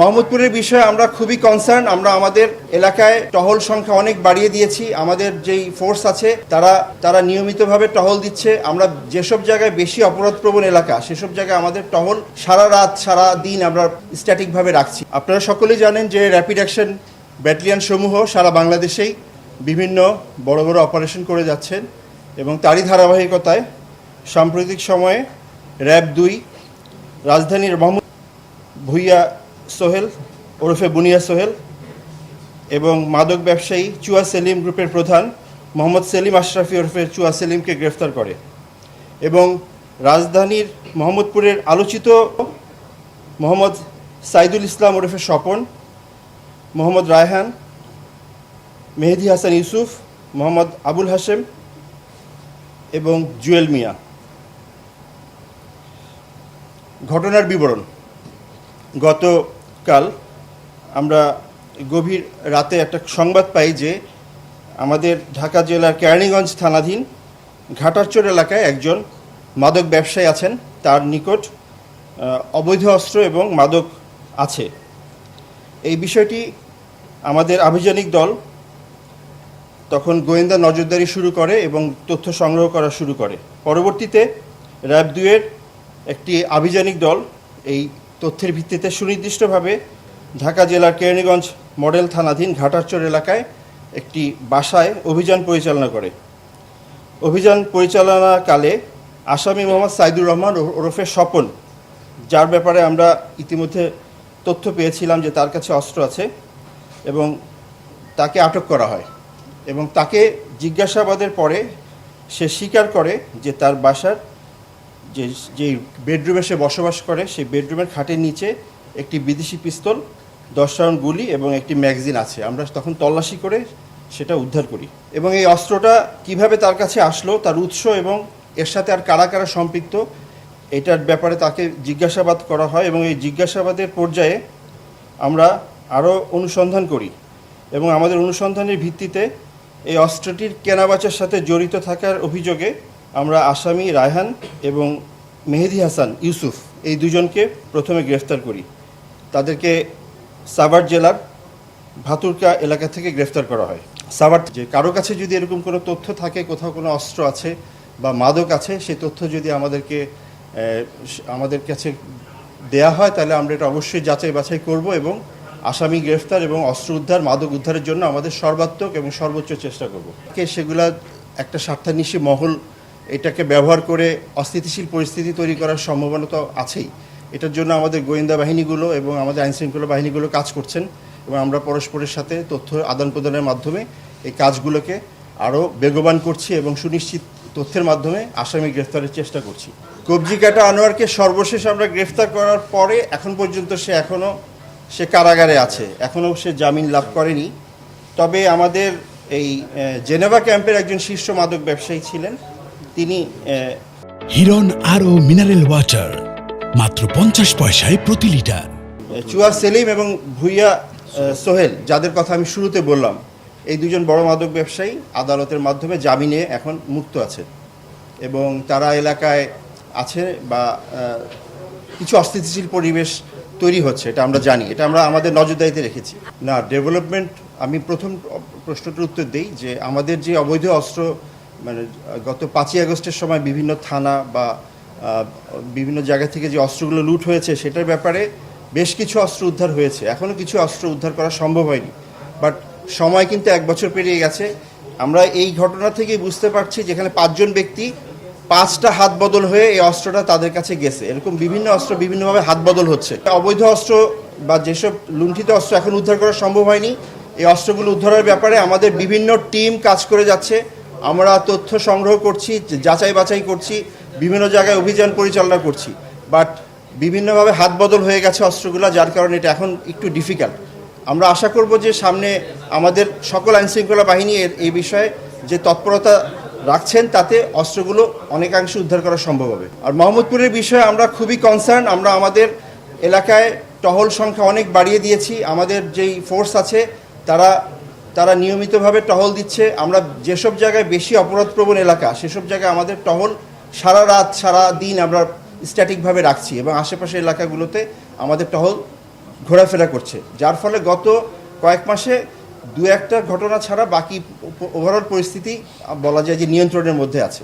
মোহাম্মদপুরের বিষয়ে আমরা খুবই কনসার্ন আমরা আমাদের এলাকায় টহল সংখ্যা অনেক বাড়িয়ে দিয়েছি, আমাদের যেই ফোর্স আছে, তারা তারা নিয়মিতভাবে টহল দিচ্ছে, আমরা যেসব জায়গায় বেশি অপরাধপ্রবণ এলাকা, সেসব জায়গায় আমাদের টহল সারা রাত, সারা দিন আমরা স্ট্যাটিকভাবে রাখছি। আপনারা সকলেই জানেন যে র্যাপিড অ্যাকশন ব্যাটালিয়ান সমূহ সারা বাংলাদেশেই বিভিন্ন বড় বড় অপারেশন করে যাচ্ছেন এবং তারই ধারাবাহিকতায় সাম্প্রতিক সময়ে র্যাব দুই রাজধানীর মোহাম্মদ ভুইয়া সোহেল, ওরফে বুনিয়া সোহেল এবং মাদক ব্যবসায়ী চুয়া সেলিম গ্রুপের প্রধান মোহাম্মদ সেলিম আশরাফি ওরফে চুয়া সেলিমকে গ্রেফতার করে এবং রাজধানীর মোহাম্মদপুরের আলোচিত মোহাম্মদ সাইদুল ইসলাম ওরফে স্বপন, মোহাম্মদ রায়হান, মেহেদি হাসান ইউসুফ, মোহাম্মদ আবুল হাশেম এবং জুয়েল মিয়া। ঘটনার বিবরণ গতকাল আমরা গভীর রাতে একটা সংবাদ পাই যে আমাদের ঢাকা জেলার কেরানীগঞ্জ থানাধীন ঘাটারচর এলাকায় একজন মাদক ব্যবসায়ী আছেন। তার নিকট অবৈধ অস্ত্র এবং মাদক আছে। এই বিষয়টি আমাদের আভিযানিক দল তখন গোয়েন্দা নজরদারি শুরু করে এবং তথ্য সংগ্রহ করা শুরু করে। পরবর্তীতে র্যাব দুয়ের একটি আভিযানিক দল এই তথ্যের ভিত্তিতে সুনির্দিষ্টভাবে ঢাকা জেলার কেরানীগঞ্জ মডেল থানাধীন ঘাটারচর এলাকায় একটি বাসায় অভিযান পরিচালনা করে। অভিযান পরিচালনাকালে আসামি মোহাম্মদ সাইদুর রহমান ওর- ওরফে স্বপন, যার ব্যাপারে আমরা ইতিমধ্যে তথ্য পেয়েছিলাম যে তার কাছে অস্ত্র আছে এবং তাকে আটক করা হয় এবং তাকে জিজ্ঞাসাবাদের পরে সে স্বীকার করে যে তার বাসার যে যে বেডরুমে সে বসবাস করে, সেই বেডরুমের খাটের নিচে একটি বিদেশি পিস্তল, দশ রাউন্ড গুলি এবং একটি ম্যাগাজিন আছে। আমরা তখন তল্লাশি করে সেটা উদ্ধার করি। এবং এই অস্ত্রটা কীভাবে তার কাছে আসলো, তার উৎস এবং এর সাথে আর কারা কারা সম্পৃক্ত, এটার ব্যাপারে তাকে জিজ্ঞাসাবাদ করা হয় এবং এই জিজ্ঞাসাবাদের পর্যায়ে আমরা আরও অনুসন্ধান করি। এবং আমাদের অনুসন্ধানের ভিত্তিতে এই অস্ত্রটির কেনাবেচার সাথে জড়িত থাকার অভিযোগে আমরা আসামি রায়হান এবং মেহেদি হাসান, ইউসুফ, এই দুজনকে প্রথমে গ্রেফতার করি। তাদেরকে সাভার জেলার ভাতুরকা এলাকা থেকে গ্রেফতার করা হয়। সাভার যে কারও কাছে যদি এরকম কোনো তথ্য থাকে, কোথাও কোনো অস্ত্র আছে বা মাদক আছে, সেই তথ্য যদি আমাদেরকে আমাদের কাছে দেয়া হয়, তাহলে আমরা এটা অবশ্যই যাচাই বাছাই করব এবং আসামি গ্রেফতার এবং অস্ত্র উদ্ধার, মাদক উদ্ধারের জন্য আমাদের সর্বাত্মক এবং সর্বোচ্চ চেষ্টা করব। সেগুলা একটা স্বার্থান্বেষী মহল এটাকে ব্যবহার করে অস্থিতিশীল পরিস্থিতি তৈরি করার সম্ভাবনা তো আছেই। এটার জন্য আমাদের গোয়েন্দা বাহিনীগুলো এবং আমাদের আইনশৃঙ্খলা বাহিনীগুলো কাজ করছেন এবং আমরা পরস্পরের সাথে তথ্য আদান প্রদানের মাধ্যমে এই কাজগুলোকে আরও বেগবান করছি এবং সুনিশ্চিত তথ্যের মাধ্যমে আসামি গ্রেফতারের চেষ্টা করছি। কবজি কাটা আনোয়ারকে সর্বশেষ আমরা গ্রেফতার করার পরে এখন পর্যন্ত সে এখনও সে কারাগারে আছে। এখনও সে জামিন লাভ করেনি। তবে আমাদের এই জেনেভা ক্যাম্পের একজন শীর্ষ মাদক ব্যবসায়ী ছিলেন। তিনি হিরন আরও মিনারেল ওয়াটার মাত্র পঞ্চাশ পয়সায় প্রতি লিটার। চুয়া সেলিম এবং ভুইয়া সোহেল যাদের কথা আমি শুরুতে বললাম এই দুজন বড় মাদক ব্যবসায়ী আদালতের মাধ্যমে জামিনে এখন মুক্ত আছে। এবং তারা এলাকায় আছে বা কিছু অস্থিতিশীল পরিবেশ তৈরি হচ্ছে এটা আমরা জানি। এটা আমরা আমাদের নজরদারিতে রেখেছি। না ডেভেলপমেন্ট আমি প্রথম প্রশ্নটার উত্তর দিই যে আমাদের যে অবৈধ অস্ত্র মানে গত পাঁচই আগস্টের সময় বিভিন্ন থানা বা বিভিন্ন জায়গা থেকে যে অস্ত্রগুলো লুট হয়েছে সেটার ব্যাপারে বেশ কিছু অস্ত্র উদ্ধার হয়েছে। এখনও কিছু অস্ত্র উদ্ধার করা সম্ভব হয়নি। বাট সময় কিন্তু এক বছর পেরিয়ে গেছে। আমরা এই ঘটনা থেকেই বুঝতে পারছি যেখানে পাঁচজন ব্যক্তি পাঁচটা হাত বদল হয়ে এই অস্ত্রটা তাদের কাছে গেছে। এরকম বিভিন্ন অস্ত্র বিভিন্নভাবে হাত বদল হচ্ছে। অবৈধ অস্ত্র বা যেসব লুণ্ঠিত অস্ত্র এখন উদ্ধার করা সম্ভব হয়নি, এই অস্ত্রগুলো উদ্ধারের ব্যাপারে আমাদের বিভিন্ন টিম কাজ করে যাচ্ছে। আমরা তথ্য সংগ্রহ করছি, যাচাই বাছাই করছি, বিভিন্ন জায়গায় অভিযান পরিচালনা করছি। বাট বিভিন্নভাবে হাত বদল হয়ে গেছে অস্ত্রগুলো, যার কারণে এটা এখন একটু ডিফিকাল্ট আমরা আশা করব যে সামনে আমাদের সকল আইনশৃঙ্খলা বাহিনী এই বিষয়ে যে তৎপরতা রাখছেন, তাতে অস্ত্রগুলো অনেকাংশে উদ্ধার করা সম্ভব হবে। আর মোহাম্মদপুরের বিষয়ে আমরা খুবই কনসার্ন আমরা আমাদের এলাকায় টহল সংখ্যা অনেক বাড়িয়ে দিয়েছি। আমাদের যেই ফোর্স আছে, তারা তারা নিয়মিতভাবে টহল দিচ্ছে। আমরা যেসব জায়গায় বেশি অপরাধপ্রবণ এলাকা, সেসব জায়গায় আমাদের টহল সারা রাত, সারা দিন আমরা স্ট্যাটিকভাবে রাখছি এবং আশেপাশের এলাকাগুলোতে আমাদের টহল ঘোরাফেরা করছে। যার ফলে গত কয়েক মাসে দু একটা ঘটনা ছাড়া বাকি ওভারঅল পরিস্থিতি বলা যায় যে নিয়ন্ত্রণের মধ্যে আছে।